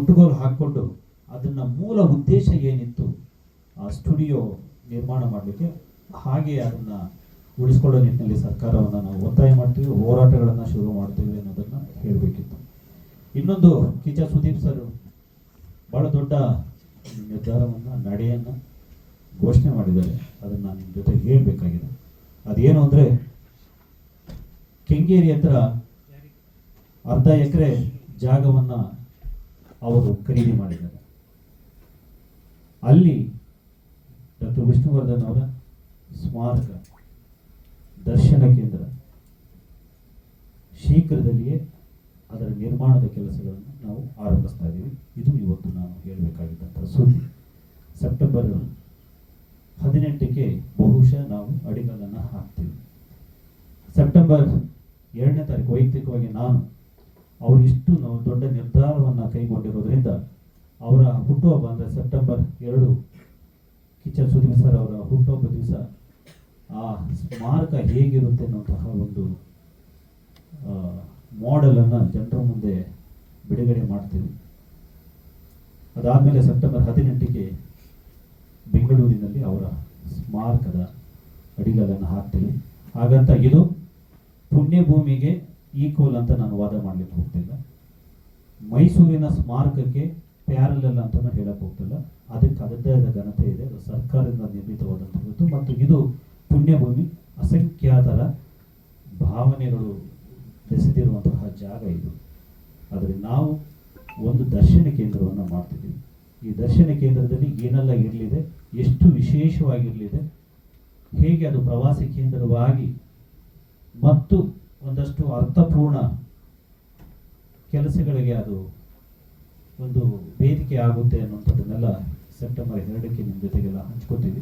ಮುಟ್ಟುಗೋಲು ಹಾಕ್ಕೊಂಡು ಅದನ್ನ ಮೂಲ ಉದ್ದೇಶ ಏನಿತ್ತು ಆ ಸ್ಟುಡಿಯೋ ನಿರ್ಮಾಣ ಮಾಡಲಿಕ್ಕೆ, ಹಾಗೆ ಅದನ್ನ ಉಳಿಸ್ಕೊಳ್ಳೋ ನಿಟ್ಟಿನಲ್ಲಿ ಸರ್ಕಾರವನ್ನು ನಾವು ಒತ್ತಾಯ ಮಾಡ್ತೀವಿ, ಹೋರಾಟಗಳನ್ನು ಶುರು ಮಾಡ್ತೀವಿ ಅನ್ನೋದನ್ನ ಹೇಳಬೇಕಿತ್ತು. ಇನ್ನೊಂದು ಕಿಚ ಸುದೀಪ್ ಸರ್, ಬಹಳ ದೊಡ್ಡ ನಿರ್ಧಾರವನ್ನು, ನಡೆಯನ್ನು ಘೋಷಣೆ ಮಾಡಿದ್ದಾರೆ. ಅದನ್ನು ನಾನು ನಿಮ್ಮ ಜೊತೆ ಹೇಳಬೇಕಾಗಿದೆ. ಅದೇನು ಅಂದರೆ, ಕೆಂಗೇರಿ ಹತ್ರ ಅರ್ಧ ಎಕರೆ ಜಾಗವನ್ನು ಅವರು ಖರೀದಿ ಮಾಡಿದ್ದಾರೆ. ಅಲ್ಲಿ ಡಾಕ್ಟರ್ ವಿಷ್ಣುವರ್ಧನ್ ಅವರ ಸ್ಮಾರಕ, ದರ್ಶನ ಕೇಂದ್ರ, ಶೀಘ್ರದಲ್ಲಿಯೇ ಅದರ ನಿರ್ಮಾಣದ ಕೆಲಸಗಳನ್ನು ನಾವು ಆರಂಭಿಸ್ತಾ ಇದ್ದೀವಿ. ಇದು ಇವತ್ತು ನಾನು ಹೇಳಬೇಕಾಗಿದ್ದಂಥ ಸುದ್ದಿ. ಸೆಪ್ಟೆಂಬರ್ ಹದಿನೆಂಟಕ್ಕೆ ಬಹುಶಃ ನಾವು ಅಡಿಗಲ್ಲನ್ನು ಹಾಕ್ತೀವಿ. ಸೆಪ್ಟೆಂಬರ್ ಎರಡನೇ ತಾರೀಕು, ವೈಯಕ್ತಿಕವಾಗಿ ನಾನು ಅವರು ಇಷ್ಟು ನಾವು ದೊಡ್ಡ ನಿರ್ಧಾರವನ್ನು ಕೈಗೊಂಡಿರೋದ್ರಿಂದ ಅವರ ಹುಟ್ಟುಹಬ್ಬ ಅಂದರೆ ಸೆಪ್ಟೆಂಬರ್ ಎರಡು ಕಿಚ್ಚನ್ ಸುದೀಪ್ ಸರ್ ಅವರ ಹುಟ್ಟುಹಬ್ಬ ದಿವಸ ಆ ಸ್ಮಾರಕ ಹೇಗಿರುತ್ತೆ ಅನ್ನುವಂತಹ ಒಂದು ಮಾಡೆಲನ್ನು ಜನರ ಮುಂದೆ ಬಿಡುಗಡೆ ಮಾಡ್ತೀವಿ. ಅದಾದಮೇಲೆ ಸೆಪ್ಟೆಂಬರ್ ಹದಿನೆಂಟಕ್ಕೆ ಬೆಂಗಳೂರಿನಲ್ಲಿ ಅವರ ಸ್ಮಾರಕದ ಅಡಿಗಲನ್ನು ಹಾಕ್ತೀವಿ. ಹಾಗಂತ ಇದು ಪುಣ್ಯಭೂಮಿಗೆ ಈಕ್ವಲ್ ಅಂತ ನಾನು ವಾದ ಮಾಡಲಿಕ್ಕೆ ಹೋಗ್ತಿಲ್ಲ. ಮೈಸೂರಿನ ಸ್ಮಾರಕಕ್ಕೆ ಪ್ಯಾರಲಲ್ ಅಂತ ಹೇಳಕ್ಕೆ ಹೋಗ್ತಿಲ್ಲ. ಅದಕ್ಕೆ ಅದರದ್ದೇ ಆದ ಘನತೆ ಇದೆ. ಅದು ಸರ್ಕಾರದಿಂದ ನಿರ್ಮಿತವಾದಂಥದ್ದು ಮತ್ತು ಇದು ಪುಣ್ಯಭೂಮಿ, ಅಸಂಖ್ಯಾತರ ಭಾವನೆಗಳು ಬೆಸೆದಿರುವಂತಹ ಜಾಗ ಇದು. ಆದರೆ ನಾವು ಒಂದು ದರ್ಶನ ಕೇಂದ್ರವನ್ನು ಮಾಡ್ತಿದ್ದೀವಿ. ಈ ದರ್ಶನ ಕೇಂದ್ರದಲ್ಲಿ ಏನೆಲ್ಲ ಇರಲಿದೆ, ಎಷ್ಟು ವಿಶೇಷವಾಗಿರಲಿದೆ, ಹೇಗೆ ಅದು ಪ್ರವಾಸಿ ಕೇಂದ್ರವಾಗಿ ಮತ್ತು ಒಂದಷ್ಟು ಅರ್ಥಪೂರ್ಣ ಕೆಲಸಗಳಿಗೆ ಅದು ಒಂದು ವೇದಿಕೆ ಆಗುತ್ತೆ ಅನ್ನುವಂಥದ್ದನ್ನೆಲ್ಲ ಸೆಪ್ಟೆಂಬರ್ ಎರಡಕ್ಕೆ ನಿಮ್ಮ ಜೊತೆಗೆಲ್ಲ ಹಂಚ್ಕೋತೀವಿ.